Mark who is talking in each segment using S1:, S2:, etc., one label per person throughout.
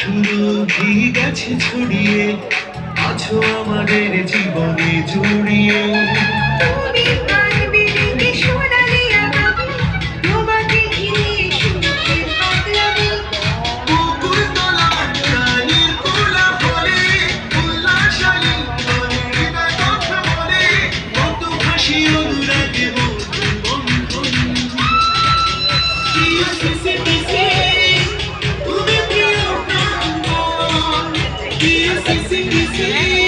S1: সুরভি গেছে ছড়িয়ে আছো আমাদের জীবনে জড়িয়ে। easy, easy.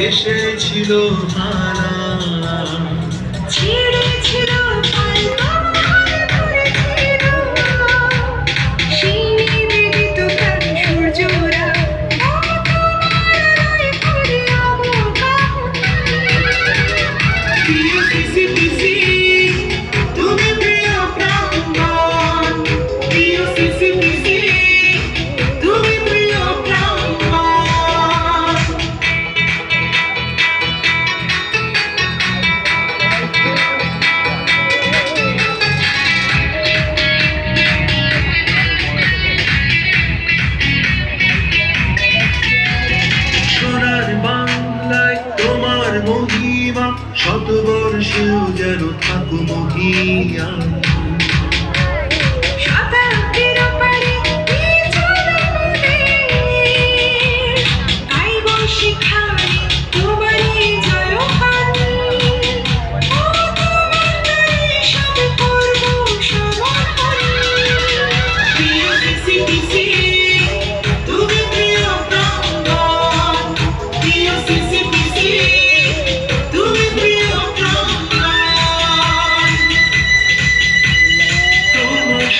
S1: এসেছিল
S2: ছিল ছিল
S1: Kumukiyam